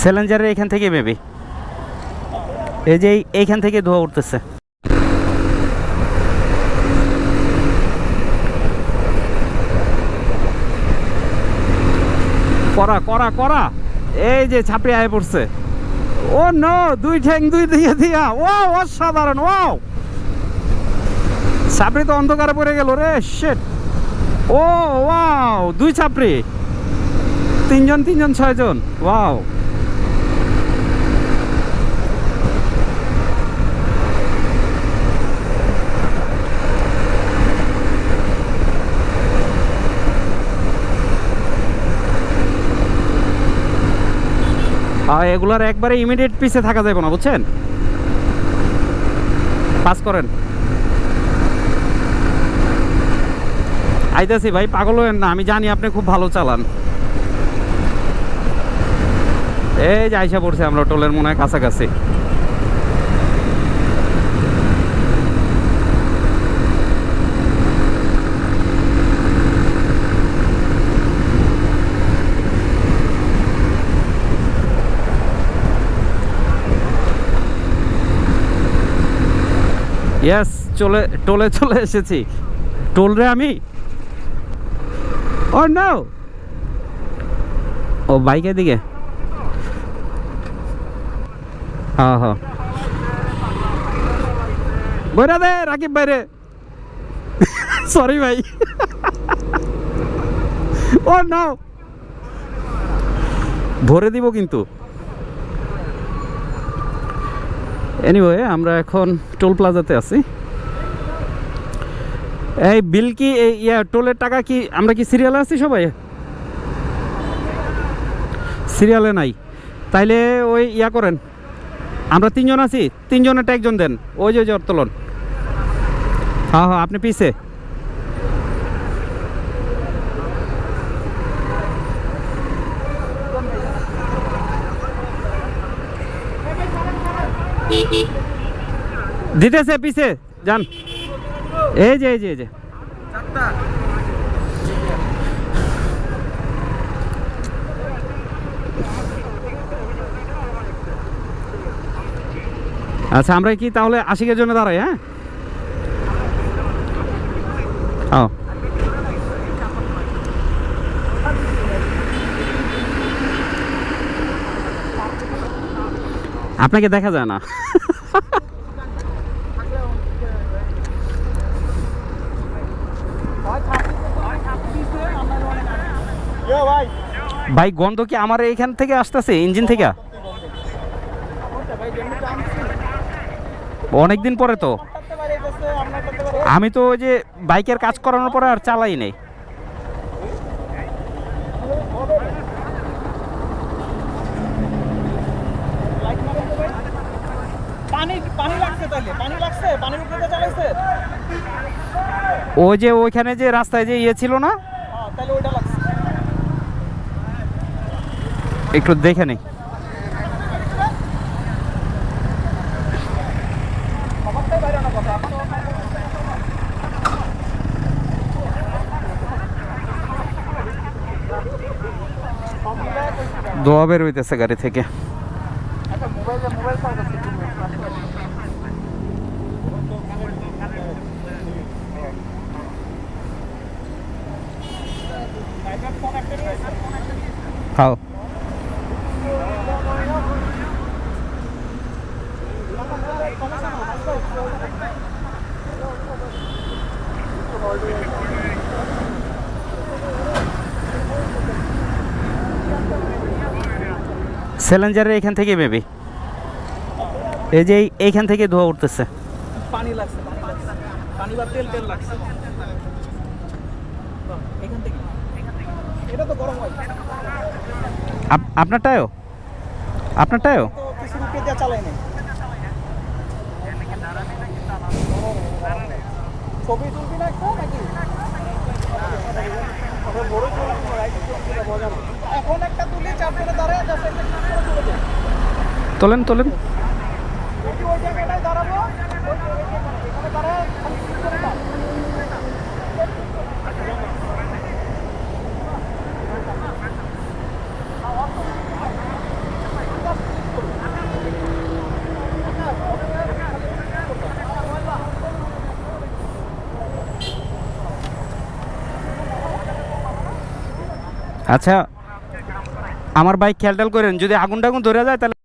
স্যালেঞ্জারের এখান থেকে মেবি এই যে এই- এইখান থেকে ধোয়া উঠতেছে। করা করা করা এই যে ছাপড়ি আয় পড়ছে। ও নো, দুই ঠ্যাং দুই দিয়ে দিয়া। ও অসাধারণ ও ছাপড়ি তো অন্ধকারে পড়ে গেল রে শেট ও, ওয়াও, দুই ছাপড়ি। তিনজন তিনজন, ছয়জন, ওয়াও। আর এগুলার একবারে ইমিডিয়েট পিছে থাকা যাবে না, বুঝছেন? পাস করেন। আইতাছি ভাই, পাগল হয়েন না, আমি জানি আপনি খুব ভালো চালান। এই যে আইসা পড়ছে আমরা টোলের মনে হয় কাছাকাছি। ইয়েস চলে, টোলে চলে এসেছি। টোল রে আমি? ও নাও ও বাইকের দিকে হ্যাঁ হ্যাঁ। বইরা দে, রাকিব বাইরে সরি ভাই। ও নো ভরে দিব কিন্তু। এনিওয়ে আমরা এখন টোল প্লাজাতে আছি। এই বিল কি ইয়া টোলের টাকা কি, আমরা কি সিরিয়ালে আছি সবাই? সিরিয়ালে নাই। তাইলে ওই ইয়া করেন, আমরা তিনজন আছি তিনজনেরটা একজন দেন ওই যে অর্তলন। হ্যাঁ হ্যাঁ আপনি পিছে। দিতেছে পিছে, যান। এই যে এই যে এই যে। আচ্ছা আমরা কি তাহলে আশিকের জন্য দাঁড়াই হ্যাঁ? ও আপনাকে দেখা যায় না। ভাই গন্ধ কি আমার এইখান থেকে আসতেছে ইঞ্জিন থেকে? অনেক দিন পরে তো। আমি তো ওই যে বাইকের কাজ করানোর পরে আর চালাই নেই। ওই যে ওইখানে যে রাস্তায় যে ইয়ে ছিল না হ্যাঁ তাহলে ওইটা লাগছে একটু দেখে নেই। দোয়া বের হইতেছে গাড়ি থেকে। খাও। স্যালেঞ্জারের এখান থেকে মেবি এই যে এই- এইখান থেকে ধোয়া উঠতেছে। পানি লাগছে পানি বা তেল তেল লাগছে। এখান থেকে। এটা তো গরম হয়। আপনারটাও আপনারটাও কিছু চালাই নাই। ছবি তুলবি না একটা নাকি? এখন একটা তুলি চাপ করে দাঁড়ায়। তোলেন তোলেন। ওই ওই জায়গাটায় দাঁড়াবো ওই যে ওই জায়গাটায়, এখানে দাঁড়ায় খালি ক্লিক করে দাও। আচ্ছা আমার বাইক খেয়াল করেন যদি আগুন টাগুন ধরে যায় তাহলে